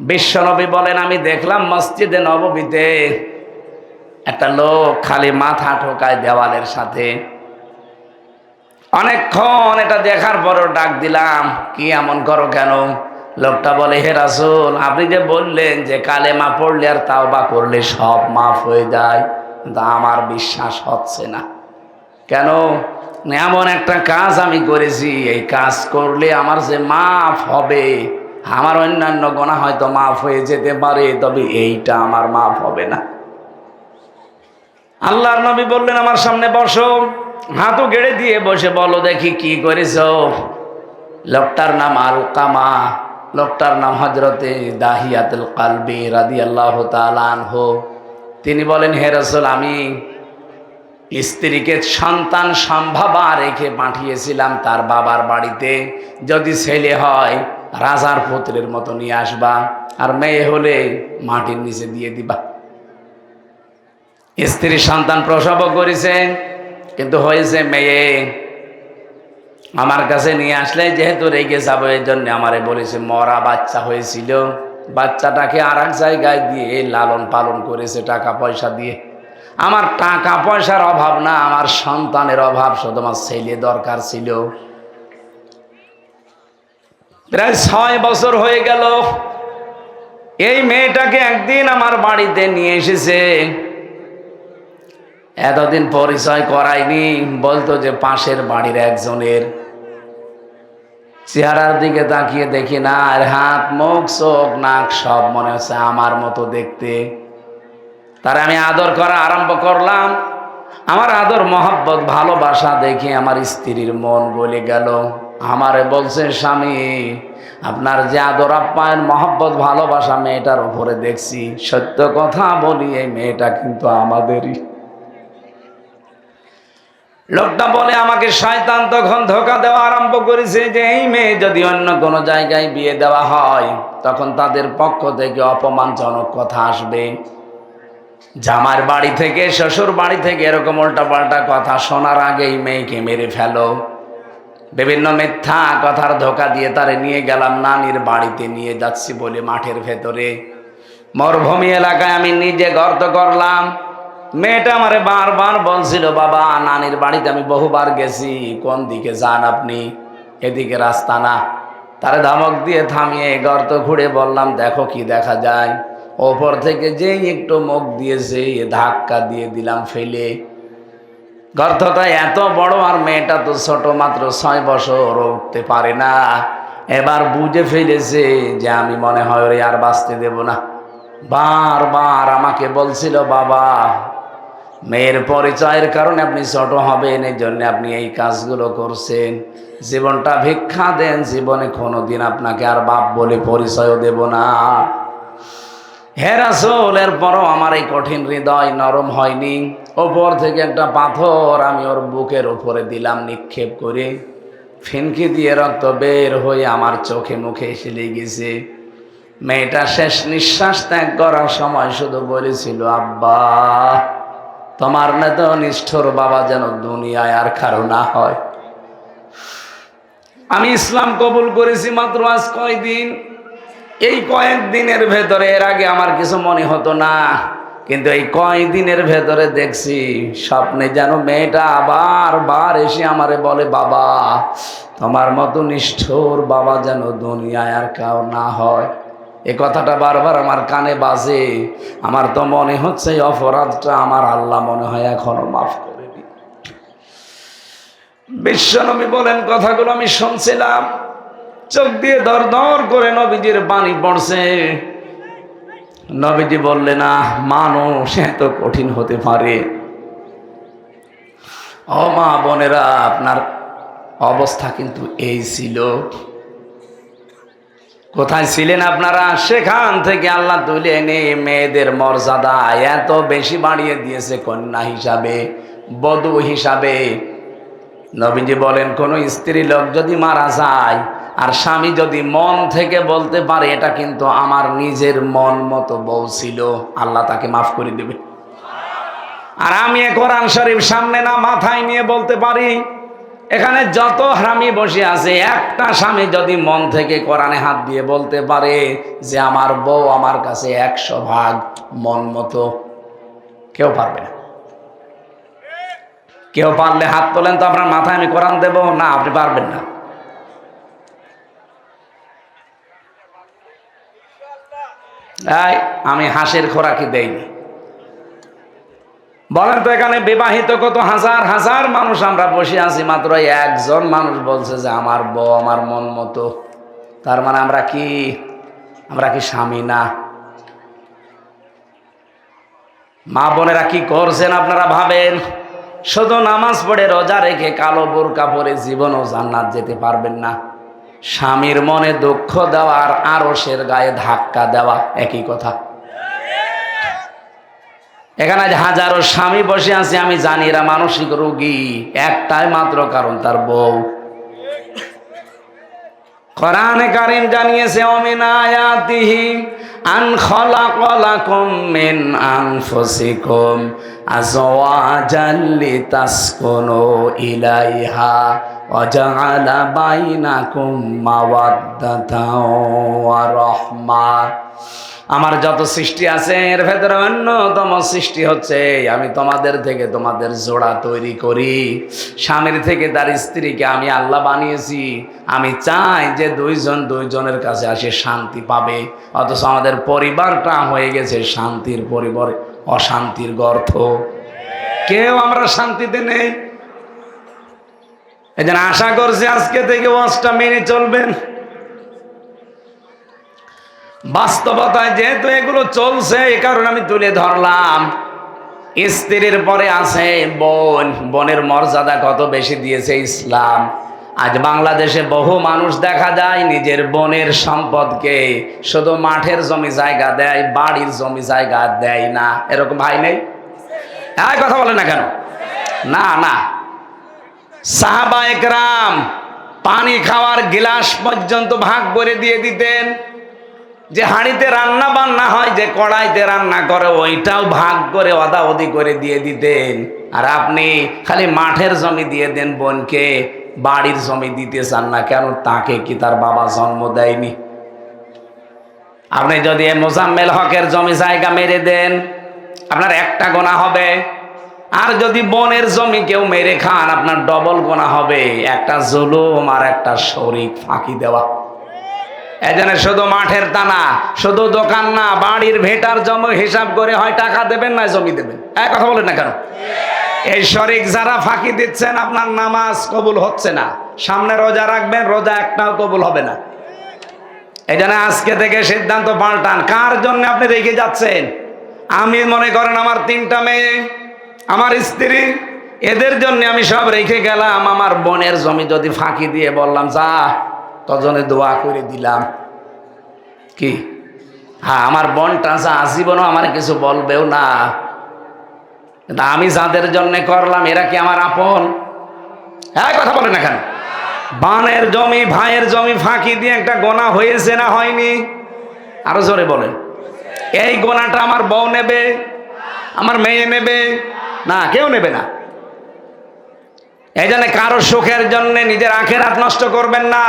বিশ্বনবী বলেন, আমি দেখলাম মসজিদে নববীতে একটা লোক খালি মাথা ঠোকায় দেওয়ালের সাথে। অনেকক্ষণ এটা দেখার পরও ডাক দিলাম, কি এমন করো কেন? লোকটা বলে, হে রাসুল, আপনি যে বললেন যে কালেমা পড়লে আর তাও বা করলে সব মাফ হয়ে যায়, কিন্তু আমার বিশ্বাস হচ্ছে না। কেন? এমন একটা কাজ আমি করেছি, এই কাজ করলে আমার যে মাফ হবে আমার অন্যান্য গোনা হয়তো মাফ হয়ে যেতে পারে, তবে এইটা আমার মাফ হবে না। আল্লাহর নবী বললেন, আমার সামনে বসো হাতও গেড়ে দিয়ে বসে বলো, দেখি কি করেছ? লোকটার নাম আল কামা লোকটার নাম হজরতে দাহিয়াতুল কালবি রাদি আল্লাহ হো তিনি বলেন, হে রসুল, আমি স্ত্রীকে সন্তান সম্ভাবা রেখে পাঠিয়েছিলাম তার বাবার বাড়িতে। যদি ছেলে হয় রাজার পুত্রের মতো নিয়ে আসবা, আর মেয়ে হলে মাটির নিচে দিয়ে দিবা। স্ত্রী সন্তান প্রসবও করেছে, কিন্তু হয়েছে মেয়ে। আমার কাছে নিয়ে আসলে যেহেতু রেগে যাব, এই জন্য আমারে বলেছে, মরা বাচ্চা হয়েছিল, বাচ্চাটাকে আর এক জায়গায় দিয়ে লালন পালন করেছে টাকা পয়সা দিয়ে। আমার টাকা পয়সার অভাব না, আমার সন্তানের অভাব শুধু আমার ছেলে দরকার ছিল। প্রায় ছয় বছর হয়ে গেল। এই মেয়েটাকে একদিন আমার বাড়িতে নিয়ে এসেছে। এতদিন পরিচয় করায়নি, বলতো যে পাশের বাড়ির একজনের। চেহারার দিকে তাকিয়ে দেখি না, আর হাত, মুখ, চোখ, নাক সব মনে হচ্ছে আমার মতো দেখতে। তারা আমি আদর করা আরম্ভ করলাম। আমার আদর, মহব্বত, ভালোবাসা দেখে আমার স্ত্রীর মন গলে গেল। আমারে বলছে, স্বামী, আপনার যে আদর, আপ্যায়ন, মহব্বত, ভালোবাসা মেয়েটার উপরে দেখছি, সত্য কথা বলি, এই মেয়েটা কিন্তু আমাদেরই। লোকটা বলে, আমাকে শয়তান তখন ধোকা দেওয়া আরম্ভ করেছে যে, এই মেয়ে যদি অন্য কোনো জায়গায় বিয়ে দেওয়া হয়, তখন তাদের পক্ষ থেকে অপমানজনক কথা আসবে। জামার বাড়ি থেকে, শ্বশুর বাড়ি থেকে এরকম উল্টা পাল্টা কথা শোনার আগেই মেয়েকে মেরে ফেলো। বিভিন্ন মিথ্যা কথার ধোকা দিয়ে তারে নিয়ে গেলাম, নানির বাড়িতে নিয়ে যাচ্ছি বলে মাঠের ভেতরে। মরুভূমি এলাকায় আমি নিজে গর্ত করলাম। মেয়েটা আমারে বারবার বলছিল, বাবা, নানির বাড়িতে আমি বহুবার গেছি, কোন দিকে যান আপনি? এদিকে রাস্তা না। তারে ধমক দিয়ে থামিয়ে গর্ত ঘুরে বললাম, দেখো কি দেখা যায়। ওপর থেকে যেই একটু মুখ দিয়েছে ধাক্কা দিয়ে দিলাম ফেলে। গর্তটা এত বড় আর মেয়েটা তো ছোট মাত্র ছয় বছর উঠতে পারে না। এবার বুঝে ফেলেছে যে আমি মনে হয় ওরে আর বাঁচতে দেব না। বারবার আমাকে বলছিল, বাবা, মেয়ের পরিচয়ের কারণে আপনি ছোট হবেন এই জন্য আপনি এই কাজগুলো করছেন। জীবনটা ভিক্ষা দেন, জীবনে কোনোদিন আপনাকে আর বাপ বলে পরিচয়ও দেব না। হেরাসোল এরপরও আমার এই কঠিন হৃদয় নরম হয়নি। ওপর থেকে একটা পাথর আমি ওর বুকের উপরে দিলাম নিক্ষেপ করে। ফিনকি দিয়ে রক্ত বের হয়ে আমার চোখে মুখে এসে লেগেছে। মেয়েটা শেষ নিঃশ্বাস ত্যাগ করার সময় শুধু বলেছিল, আব্বা, তোমার না তো নিষ্ঠুর বাবা যেন দুনিয়ায় আর কারও না হয়। আমি ইসলাম কবুল করেছি মাত্র আজ কয়দিন। এই কয়েকদিনের ভেতরে এর আগে আমার কিছু মনে হতো না। কিন্তু এই কয়দিনের ভেতরে দেখছি স্বপ্নে যেন মেয়েটা আবার বার এসে আমারে বলে, বাবা, তোমার মতো নিষ্ঠুর বাবা যেন দুনিয়ায় আর কাউ না হয়। এ কথাটা বারবার আমার কানে বাজে। আমার তো মনে হচ্ছে এই অপরাধটা আমার আল্লাহ মনে হয় এখনও মাফ করেনি বিশ্বনবী বলেন কথাগুলো আমি শুনছিলাম। চোখ দিয়ে দর দর করে নবীজির বাণী পড়ছে। নবীজি বললে না মানুষ এত কঠিন হতে পারে। ও মা বোনেরা, আপনার অবস্থা কিন্তু এই ছিল। কোথায় ছিলেন আপনারা? সেখান থেকে আল্লাহ তুলে এনে মেয়েদের মর্যাদা এত বেশি বাড়িয়ে দিয়েছে কন্যা হিসাবে, বধূ হিসাবে। নবীজি বলেন, কোন স্ত্রী লোক যদি মারা যায় আর স্বামী যদি মন থেকে বলতে পারে, এটা কিন্তু আমার নিজের মন মতো বউ ছিল, আল্লাহ তাকে মাফ করে দেবে। আর আমি কোরআন শরীফ সামনে না মাথায় নিয়ে বলতে পারি, এখানে যত হারামি বসে আছে, একটা স্বামী যদি মন থেকে কোরআনে হাত দিয়ে বলতে পারে যে আমার বউ আমার কাছে একশো ভাগ মন মতো, কেউ পারবে না। কেউ পারলে হাত তোলেন তো আপনার মাথায় আমি কোরআন দেব? না, আপনি পারবেন না। এই, আমি হাঁসের খোরাকি দেইনি। বলেন তো এখানে বিবাহিত কত হাজার হাজার মানুষ আমরা বসে আছি, মাত্র একজন মানুষ বলছে যে আমার বউ আমার মন মতো। তার মানে আমরা কি? আমরা কি স্বামী না? মা বোনেরা কি করছেন আপনারা ভাবেন? শুধু নামাজ পড়ে রোজা রেখে কালো বোরকা পরে জীবনও জান্নাত যেতে পারবেন না। স্বামীর মনে দুঃখ দেওয়া আর আরসের গায়ে ধাক্কা দেওয়া একই কথা। এখানে হাজারো স্বামী বসে আছে, আমি জানি এরা মানসিক রোগী, একটাই মাত্র কারণ তার বউ। কোরআনে কারিম জানিয়েছে আন খলাকলাকুম মিন আনফুসিকুম আজওয়াজান লিতাসকুনু ইলাইহা। জাআলা বাইনাকুম মাওয়াদ্দাতাও ওয়া আমার যত সৃষ্টি আছে, এর ভেতরে অন্যতম সৃষ্টি হচ্ছে, আমি তোমাদের থেকে তোমাদের জোড়া তৈরি করি। স্বামীর থেকে তার স্ত্রীকে আমি আল্লাহ বানিয়েছি। আমি চাই যে দুইজন দুইজনের কাছে আসে শান্তি পাবে। অথচ আমাদের পরিবারটা হয়ে গেছে শান্তির পরিবার অশান্তির গর্থ কেউ আমরা শান্তিতে নেই। এই জন্য আশা করছি আজকে থেকে ওয়াজটা মেনে চলবেন। বাস্তবতায় যেহেতু এগুলো চলছে, এ কারণে আমি তুলে ধরলাম। স্ত্রীর পরে আছে বোন, বোনের মর্যাদা কত বেশি দিয়েছে ইসলাম। আজ বাংলাদেশে বহু মানুষ দেখা যায়, নিজের বোনের সম্পদকে শুধু মাঠের জমি জায়গা দেয়, বাড়ির জমি জায়গা দেয় না। এরকম ভাই নেই? হ্যাঁ কথা বলে না কেন? না না। সাহাবা একরাম পানি খাওয়ার গিলাস পর্যন্ত ভাগ করে দিয়ে দিতেন। যে হাঁড়িতে রান্না বান্না হয়, যে কড়াইতে রান্না করে, ওইটাও ভাগ করে অদা অদি করে দিয়ে দিতেন। আর আপনি খালি মাঠের জমি দিয়ে দেন, বোনকে বাড়ির জমি দিতে চান না কেন? তাকে কি তার বাবা জন্ম দেয়নি? আপনি যদি মোজাম্মেল হকের জমি জায়গা মেরে দেন, আপনার একটা গোনা হবে। আর যদি বনের জমি কেউ মেরে খান, আপনার ডবল গোনা হবে। একটা জুলুম আর একটা শরিক ফাঁকি দেওয়া। এজন্য শুধু মাঠের টানা শুধু দোকান না, বাড়ির ভেটার জমি হিসাব করে হয় টাকা দেবেন না জমি দেবেন। এক কথা বলেন না কেন? এই শরিক যারা ফাঁকি দিচ্ছেন, আপনার নামাজ কবুল হচ্ছে না। সামনে রোজা রাখবেন, রোজা একটাও কবুল হবে না। এই আজকে থেকে সিদ্ধান্ত পাল্টান। কার জন্য আপনি রেখে যাচ্ছেন? আমি মনে করেন আমার তিনটা মেয়ে আমার স্ত্রী, এদের জন্য আমি সব রেখে গেলাম। আমার বোনের জমি যদি ফাঁকি দিয়ে বললাম, যা তজনে দোয়া করে দিলাম। কি? হ্যাঁ আমার বোনটা যা আজীবনও আমার কিছু বলবেও না। কিন্তু আমি যাদের জন্য করলাম, এরা কি আমার আপন? হ্যাঁ কথা বলে না কেন? বানের জমি, ভাইয়ের জমি ফাঁকি দিয়ে একটা গোনা হয়েছে না হয়নি? আরও জোরে বলেন। এই গোনাটা আমার বউ নেবে, আমার মেয়ে নেবে না, কেউ নেবে না। এই জন্য কারও সুখের জন্য নিজের আখের হাত নষ্ট করবেন না।